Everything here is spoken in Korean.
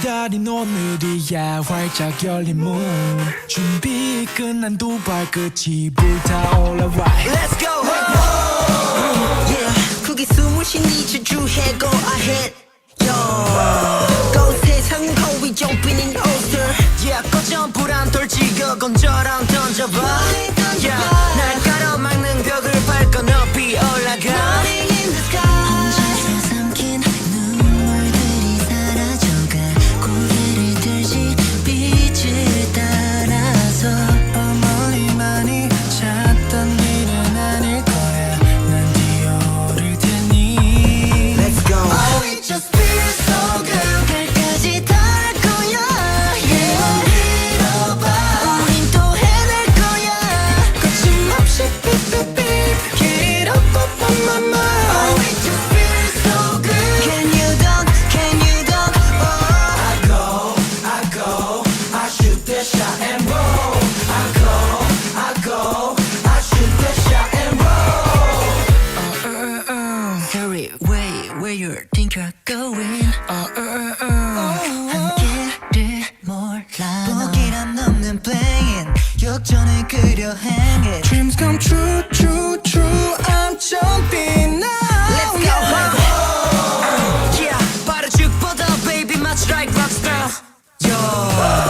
기다린 오늘이야. 활짝 열린 문. 준비 끝난 두 발끝이 불타올라 right Let's go. Yeah 크게 숨을 쉬니 저주해 go ahead Yo Go 세상은 in oyster Yeah 꺼져. 불안 돌지고 건져랑 던져봐. Yeah 날 가로 막는 벽을 밟고 높이 올 where you think you're going. Oh, oh, oh, oh. 한길을 몰라. 보기란 없는 playing. 역전을 그려 hanging. Dreams come true, true, true. I'm jumping now. Let's go, yeah. go. Oh, yeah, 빠른 baby, my strike rockstar. style. Yo.